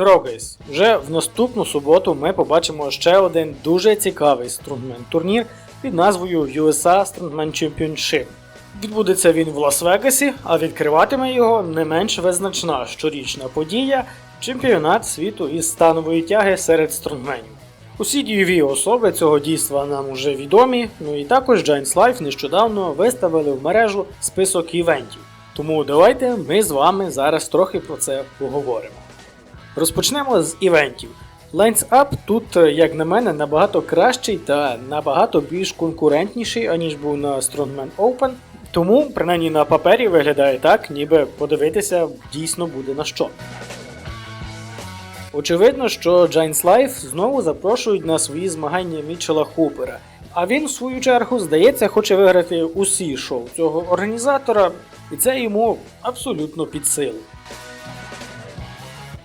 Здорово, гейс! Вже в наступну суботу ми побачимо ще один дуже цікавий струнгмен турнір під назвою USA Strongman Championship. Відбудеться він в Лас-Вегасі, а відкриватиме його не менш визначна щорічна подія чемпіонат світу із станової тяги серед стронгменів. Усі дієві особи цього дійства нам уже відомі, ну і також Giants Life нещодавно виставили в мережу список івентів. Тому давайте ми з вами зараз трохи про це поговоримо. Розпочнемо з івентів. Lines Up тут, е, як на мене, набагато кращий та набагато більш конкурентніший, аніж був на Strongman Open. Тому, принаймні на папері, виглядає так, ніби подивитися дійсно буде на що. Очевидно, що Giants Life знову запрошують на свої змагання Мітчела Хупера. А він, в свою чергу, здається, хоче виграти усі шоу цього організатора, і це йому абсолютно під силу.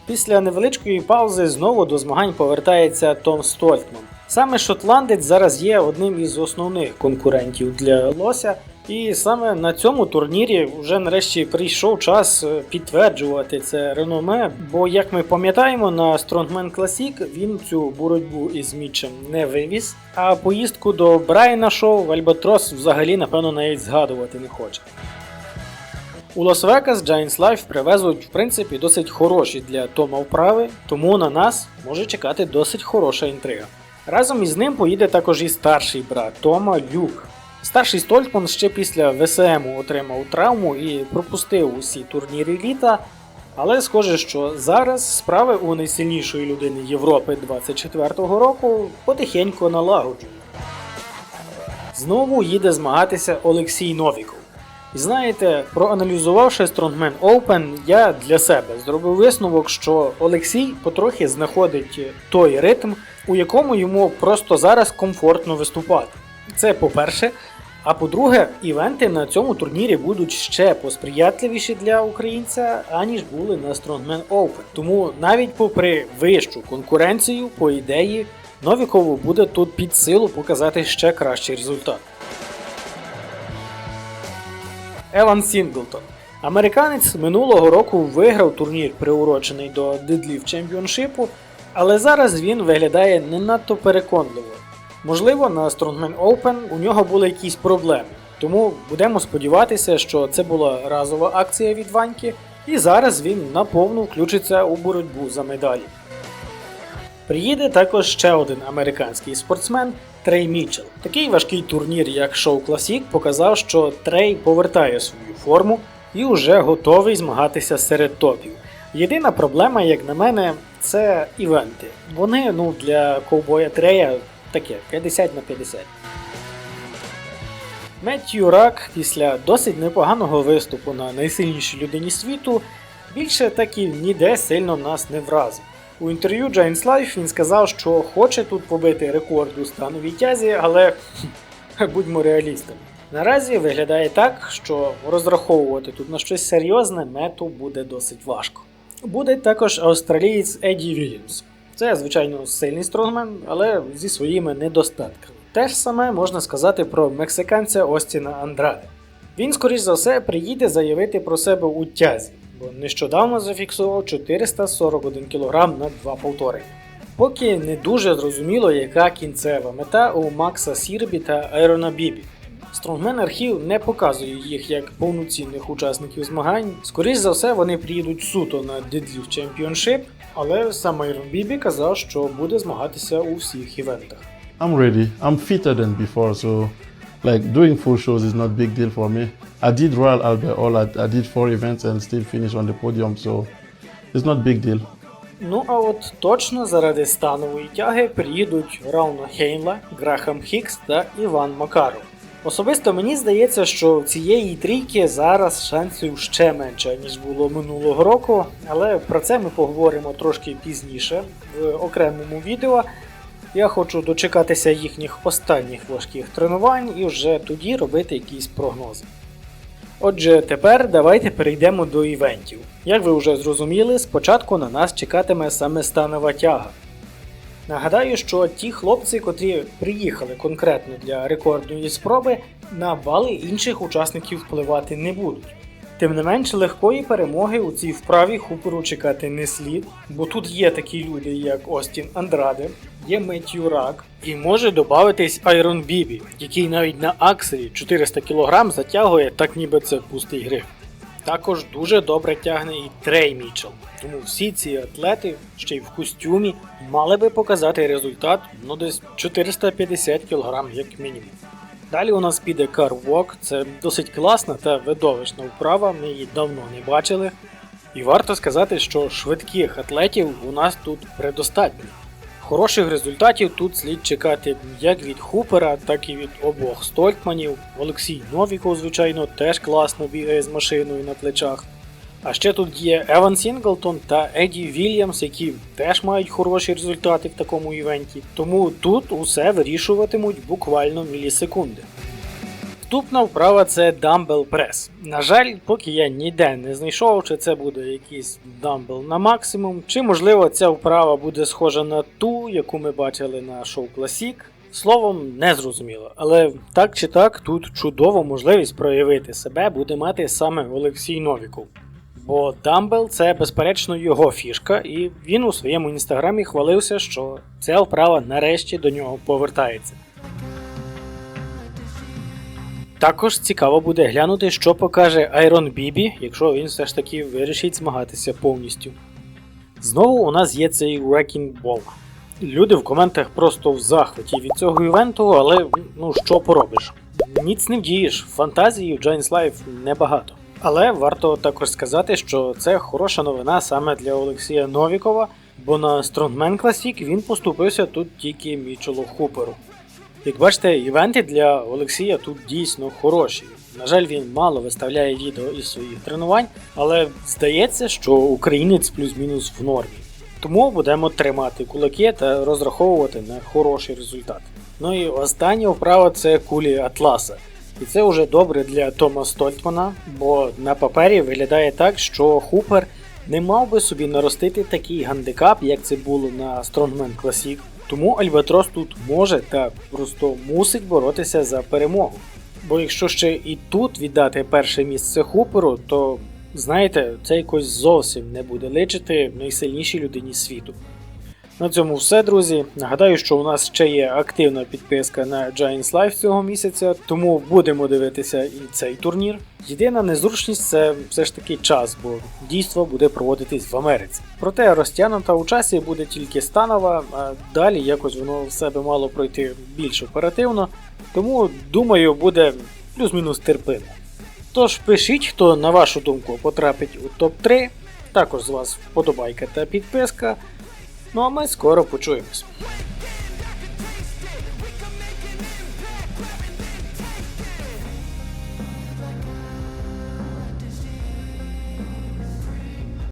Після невеличкої паузи знову до змагань повертається Том Стольтман. Саме шотландець зараз є одним із основних конкурентів для Лося, і саме на цьому турнірі вже нарешті прийшов час е, підтверджувати це реноме. Бо, як ми пам'ятаємо, на Strongman Classic він цю боротьбу із Мічем не вивіз, а поїздку до Брайана Шоу Альбатрос взагалі, напевно, навіть згадувати не хоче. У Лас-Вегас Giants Life привезуть, в принципі, досить хороші для Тома вправи, тому на нас може чекати досить хороша інтрига. Разом із ним поїде також і старший брат Тома Люк. Старший Стольтман ще після ВСМ отримав травму і пропустив усі турніри літа, але схоже, що зараз справи у найсильнішої людини Європи 24-го року потихеньку налагоджують. Знову їде змагатися Олексій Новіков. І знаєте, проаналізувавши Strongman Open, я для себе зробив висновок, що Олексій потрохи знаходить той ритм, у якому йому просто зараз комфортно виступати. Це по-перше. А по-друге, івенти на цьому турнірі будуть ще посприятливіші для українця, аніж були на Strongman Open. Тому навіть попри вищу конкуренцію, по ідеї, Новікову буде тут під силу показати ще кращий результат. Еван Сінглтон. Американець минулого року виграв турнір, приурочений до Deadlift Championship, але зараз він виглядає не надто переконливо. Можливо, на Strongman Open у нього були якісь проблеми, тому будемо сподіватися, що це була разова акція від Ваньки, і зараз він наповну включиться у боротьбу за медалі. Приїде також ще один американський спортсмен Трей Мітчелл. Такий важкий турнір, як Шоу Classic, показав, що Трей повертає свою форму і вже готовий змагатися серед топів. Єдина проблема, як на мене, це івенти. Вони ну, для ковбоя Трея таке 50 на 50. Меттью Рак після досить непоганого виступу на найсильнішій людині світу більше так і ніде сильно нас не вразив. У інтерв'ю Giants Life він сказав, що хоче тут побити рекорд у становій тязі, але будьмо реалістами. Наразі виглядає так, що розраховувати тут на щось серйозне мету буде досить важко. Буде також австралієць Еді Вільямс. Це, звичайно, сильний стронгмен, але зі своїми недостатками. Те ж саме можна сказати про мексиканця Остіна Андраде. Він, скоріш за все, приїде заявити про себе у тязі, бо нещодавно зафіксував 441 кг на два повторення. Поки не дуже зрозуміло, яка кінцева мета у Макса Сірбі та Айрона Бібі. Стронгмен архів не показує їх як повноцінних учасників змагань. Скоріше за все, вони приїдуть суто на Deadlift Championship, але сам Айрон Бібі казав, що буде змагатися у всіх івентах. I'm ready. I'm fitter than before, so like doing full shows is not big deal for me. I did Royal Albert All. I, I did four events and still finished on the podium, so it's not big deal. Ну а от точно заради станової тяги приїдуть Рауна Хейнла, Грахам Хікс та Іван Макаров. Особисто мені здається, що цієї трійки зараз шансів ще менше, ніж було минулого року, але про це ми поговоримо трошки пізніше в окремому відео. Я хочу дочекатися їхніх останніх важких тренувань і вже тоді робити якісь прогнози. Отже, тепер давайте перейдемо до івентів. Як ви вже зрозуміли, спочатку на нас чекатиме саме станова тяга. Нагадаю, що ті хлопці, котрі приїхали конкретно для рекордної спроби, на бали інших учасників впливати не будуть. Тим не менш, легкої перемоги у цій вправі Хуперу чекати не слід, бо тут є такі люди, як Остін Андраде, є Меттью Рак, і може додатись Айрон Бібі, який навіть на акселі 400 кг затягує, так ніби це пустий гриф. Також дуже добре тягне і Трей Мічел. Тому всі ці атлети, ще й в костюмі, мали би показати результат ну десь 450 кг як мінімум. Далі у нас піде карвок, це досить класна та видовищна вправа, ми її давно не бачили. І варто сказати, що швидких атлетів у нас тут предостатньо. Хороших результатів тут слід чекати як від Хупера, так і від обох Стольтманів. Олексій Новіков, звичайно, теж класно бігає з машиною на плечах. А ще тут є Еван Сінглтон та Еді Вільямс, які теж мають хороші результати в такому івенті. Тому тут усе вирішуватимуть буквально мілісекунди. Наступна вправа це дамбел прес. На жаль, поки я ніде не знайшов, чи це буде якийсь дамбел на максимум, чи можливо ця вправа буде схожа на ту, яку ми бачили на шоу Classic. Словом, не зрозуміло, але так чи так, тут чудова можливість проявити себе буде мати саме Олексій Новіков. Бо дамбел це безперечно його фішка, і він у своєму інстаграмі хвалився, що ця вправа нарешті до нього повертається. Також цікаво буде глянути, що покаже Айрон Бібі, якщо він все ж таки вирішить змагатися повністю. Знову у нас є цей Wrecking Ball. Люди в коментах просто в захваті від цього івенту, але ну що поробиш? Ніц не вдієш, фантазії в Giants Life небагато. Але варто також сказати, що це хороша новина саме для Олексія Новікова, бо на Strongman Classic він поступився тут тільки Мічелу Хуперу. Як бачите, івенти для Олексія тут дійсно хороші. На жаль, він мало виставляє відео із своїх тренувань, але здається, що українець плюс-мінус в нормі. Тому будемо тримати кулаки та розраховувати на хороший результат. Ну і остання вправа це кулі Атласа. І це вже добре для Тома Стольтмана, бо на папері виглядає так, що Хупер не мав би собі наростити такий гандикап, як це було на Strongman Classic. Тому Альбатрос тут може та просто мусить боротися за перемогу. Бо якщо ще і тут віддати перше місце Хуперу, то знаєте, це якось зовсім не буде личити найсильнішій людині світу. На цьому все, друзі. Нагадаю, що у нас ще є активна підписка на Giants Life цього місяця, тому будемо дивитися і цей турнір. Єдина незручність це все ж таки час, бо дійство буде проводитись в Америці. Проте розтягнута у часі буде тільки станова, а далі якось воно в себе мало пройти більш оперативно, тому думаю, буде плюс-мінус терпимо. Тож пишіть, хто на вашу думку потрапить у топ-3. Також з вас вподобайка та підписка. Ну а ми скоро почуємось.